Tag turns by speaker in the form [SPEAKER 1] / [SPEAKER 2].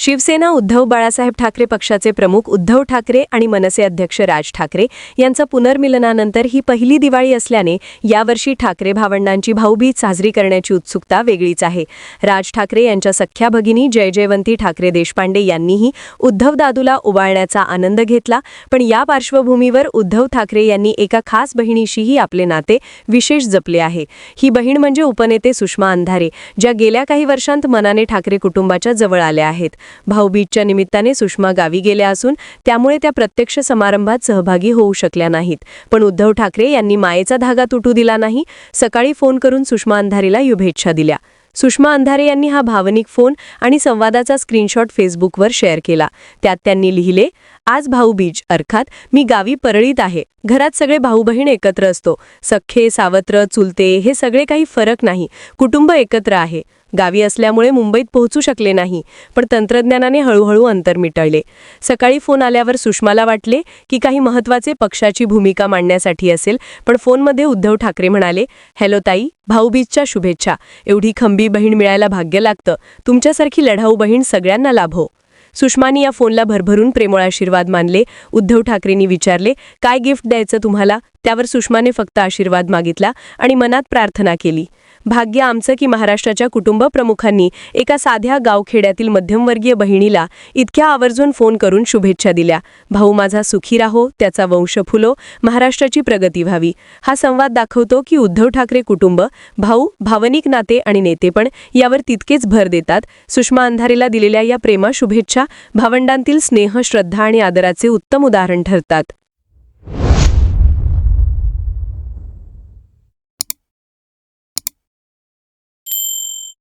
[SPEAKER 1] शिवसेना उद्धव बाळासाहेब ठाकरे पक्षाचे प्रमुख उद्धव ठाकरे आणि मनसे अध्यक्ष राज ठाकरे यांचं पुनर्मिलनानंतर ही पहिली दिवाळी असल्याने यावर्षी ठाकरे भावंडांची भाऊबीज साजरी करण्याची उत्सुकता वेगळीच आहे. राज ठाकरे यांच्या सख्या भगिनी जय जयवंती ठाकरे देशपांडे यांनीही उद्धव दादूला उबाळण्याचा आनंद घेतला पण या पार्श्वभूमीवर उद्धव ठाकरे यांनी एका खास बहिणीशीही आपले नाते विशेष जपले आहे. ही बहीण म्हणजे उपनेते सुषमा अंधारे ज्या गेल्या काही वर्षांत मनाने ठाकरे कुटुंबाच्या जवळ आल्या आहेत. भाऊबीजच्या निमित्ताने सुषमा गावी गेल्या असून त्यामुळे त्या प्रत्यक्ष समारंभात सहभागी होऊ शकल्या नाहीत. पण उद्धव ठाकरे यांनी मायेचा धागा तुटू दिला नाही. सकाळी फोन करून सुषमा अंधारेला शुभेच्छा दिल्या. सुषमा अंधारे यांनी हा भावनिक फोन आणि संवादाचा स्क्रीनशॉट फेसबुकवर शेअर केला. त्यात त्यांनी लिहिले आज भाऊबीज अर्थात मी गावी परळीत आहे. घरात सगळे भाऊ बहीण एकत्र असतो. सख्खे सावत्र चुलते हे सगळे काही फरक नाही. कुटुंब एकत्र आहे. गावी असल्यामुळे मुंबईत पोहोचू शकले नाही पण तंत्रज्ञानाने हळूहळू अंतर मिटळले. सकाळी फोन आल्यावर सुषमाला वाटले की काही महत्त्वाचे पक्षाची भूमिका मांडण्यासाठी असेल पण फोनमध्ये उद्धव ठाकरे म्हणाले हॅलो ताई भाऊबीजच्या शुभेच्छा. एवढी खंबी बहीण मिळायला भाग्य लागतं. तुमच्यासारखी लढाऊ बहीण सगळ्यांना लाभो. सुषमानी या फोनला भरभरून प्रेमळ आशीर्वाद मानले. उद्धव ठाकरेंनी विचारले काय गिफ्ट द्यायचं तुम्हाला? त्यावर सुषमाने फक्त आशीर्वाद मागितला आणि मनात प्रार्थना केली. भाग्य आमचं की महाराष्ट्राच्या कुटुंब प्रमुखांनी एका साध्या गावखेड्यातील मध्यमवर्गीय बहिणीला इतक्या आवर्जून फोन करून शुभेच्छा दिल्या. भाऊ माझा सुखी राहो त्याचा वंश फुलो महाराष्ट्राची प्रगती व्हावी. हा संवाद दाखवतो की उद्धव ठाकरे कुटुंब भाऊ भावनिक नाते आणि नेतेपण यावर तितकेच भर देतात. सुषमा अंधारेला दिलेल्या या प्रेमा शुभेच्छा भावंडांतील स्नेह श्रद्धा आणि आदराचे उत्तम उदाहरण ठरतात.